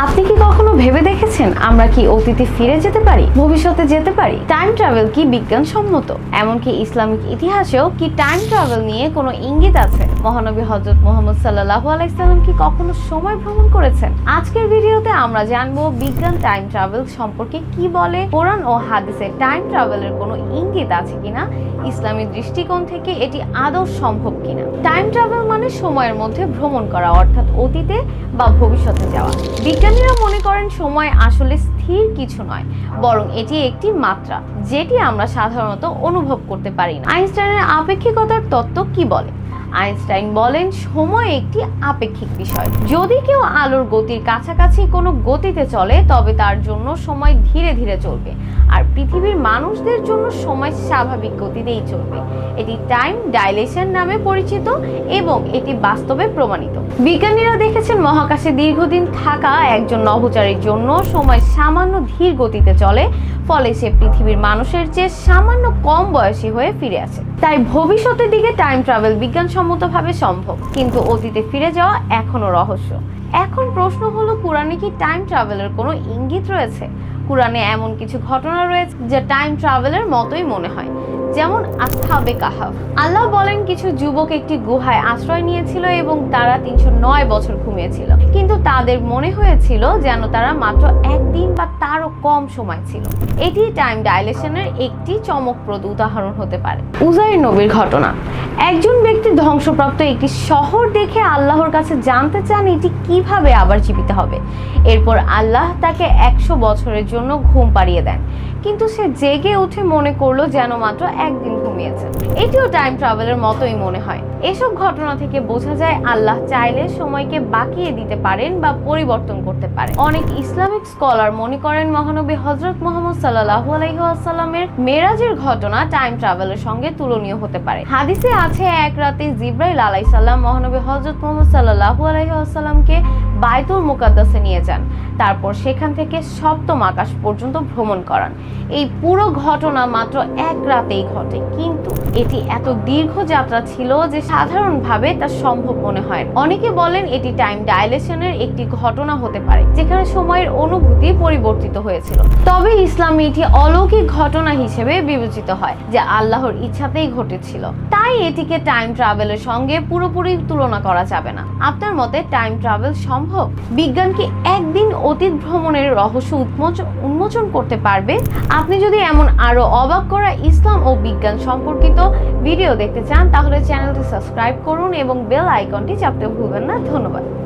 আপনি কি কখনো ভেবে দেখেছেন? আমরা কি অতীতে ফিরে যেতে পারি? ভবিষ্যতে যেতে পারি? টাইম ট্রাভেল কি বিজ্ঞানসম্মত? এমনকি ইসলামিক ইতিহাসেও কি টাইম ট্রাভেল নিয়ে কোনো ইঙ্গিত আছে? মহানবী হজরত মোহাম্মদ সাল্লাহ আলাইসাল্লাম কি কখনো সময় ভ্রমণ করেছেন? আজকের ভিডিওতে আমরা জানব বিজ্ঞান টাইম ট্রাভেল সম্পর্কে কি বলে, কোরআন ও হাদিসে টাইম ট্রাভেলের কোনো ইঙ্গিত আছে কিনা, ইসলামী দৃষ্টিকোণ থেকে এটি আদৌ সম্ভব কিনা? টাইম ট্রাভেল মানে সময়ের মধ্যে ভ্রমণ করা, অর্থাৎ অতীতে বা ভবিষ্যতে যাওয়া। বিজ্ঞানীরা মনে করেন সময় আসলে স্থির কিছু নয়, বরং এটি একটি মাত্রা, যেটি আমরা সাধারণত অনুভব করতে পারি না। আইনস্টাইনের আপেক্ষিকতার তত্ত্ব কি বলে? আইনস্টাইন বলেন, সময় একটি আপেক্ষিক বিষয়। যদি কেউ আলোর গতির কাছাকাছি কোনো গতিতে চলে, তবে তার জন্য সময় ধীরে ধীরে চলবে। আর পৃথিবীর মানুষদের জন্য সময় স্বাভাবিক গতিতেই চলবে। এটি টাইম ডাইলেশন নামে পরিচিত এবং এটি বাস্তবে প্রমাণিত। বিজ্ঞানীরা দেখেছেন, মহাকাশে দীর্ঘদিন থাকা একজন নভোচারীর জন্য সময় সামান্য ধীর গতিতে চলে ফলে সে পৃথিবীর মানুষের চেয়ে সামান্য কম বয়সী হয়ে ফিরে আসে। তাই ভবিষ্যতের দিকে টাইম ট্রাভেল বিজ্ঞানসম্মতভাবে সম্ভব, কিন্তু অতীতে ফিরে যাওয়া এখনও রহস্য। এখন প্রশ্ন হলো, কোরআনে কি টাইম ট্রাভেলের কোনো ইঙ্গিত রয়েছে? কোরআনে এমন কিছু ঘটনা রয়েছে, যা টাইম ট্রাভেলের মতোই মনে হয়। যেমন আসহাবে কাহাফ আল্লাহ বলেন, কিছু যুবক একটি গুহায় আশ্রয় নিয়েছিল এবং তারা তিনশো নয় বছর ঘুমিয়েছিল। কিন্তু তাদের মনে হয়েছিল যেন তারা মাত্র একদিন বা তারও কম সময় ছিল। এটি টাইম ডাইলেশনের একটি চমকপ্রদ উদাহরণ হতে পারে। উজাইর নবীর ঘটনা। একজন ব্যক্তি ধ্বংসপ্রাপ্ত একটি শহর দেখে আল্লাহর কাছে জানতে চান এটি কীভাবে আবার জীবিত হবে। এরপর আল্লাহ তাকে একশো বছরের জন্য ঘুম পাড়িয়ে দেন। কিন্তু সে জেগে উঠে মনে করল যেন মাত্র একদিন ঘুমিয়েছে এটিও টাইম ট্রাভেলের মতোই মনে হয়। এসব ঘটনা থেকে বোঝা যায় আল্লাহ চাইলে সময়কে বাকিয়ে দিতে পারেন বা পরিবর্তন করতে পারেন। অনেক ইসলামিক স্কলার মনে করেন মহানবী হজরত মোহাম্মদ সাল্লাহ আলাইসাল্লামের মেরাজের ঘটনা টাইম ট্রাভেলের সঙ্গে তুলনীয় হতে পারে। হাদিসে আছে, এক রাতে জিব্রাইল আলাইসাল্লাম মহানবী হজরত মোহাম্মদ সাল্লাহ আলাইসাল্লামকে বাইতুল মুকাদ্দাসে নিয়ে যান। তারপর সেখান থেকে সপ্তম আকাশ পর্যন্ত ভ্রমণ করান। এই পুরো ঘটনা মাত্র এক রাতেই ঘটে। কিন্তু এটি এত দীর্ঘ যাত্রা ছিল যে সাধারণভাবে তা সম্ভব মনে হয় অনেকে বলেন এটি টাইম ডাইলেশনের একটি ঘটনা হতে পারে, যেখানে সময়ের অনুভূতি পরিবর্তিত হয়েছিল। তবে ইসলামে এটি অলৌকিক ঘটনা হিসেবে বিবেচিত হয়, যা আল্লাহর ইচ্ছাতেই ঘটেছিল। তাই এটিকে টাইম ট্রাভেলের সঙ্গে পুরোপুরি তুলনা করা যাবে না। আপনার মতে টাইম ট্রাভেল সম্ভব বিজ্ঞান কি একদিন অতীত ভ্রমণের রহস্য উন্মোচন উন্মোচন করতে পারবে? আপনি যদি এমন আরও অবাক করা ইসলাম ও বিজ্ঞান সম্পর্কিত ভিডিও দেখতে চান, তাহলে চ্যানেলটি সাবস্ক্রাইব করুন এবং বেল আইকনটি চাপতে ভুলবেন না। ধন্যবাদ।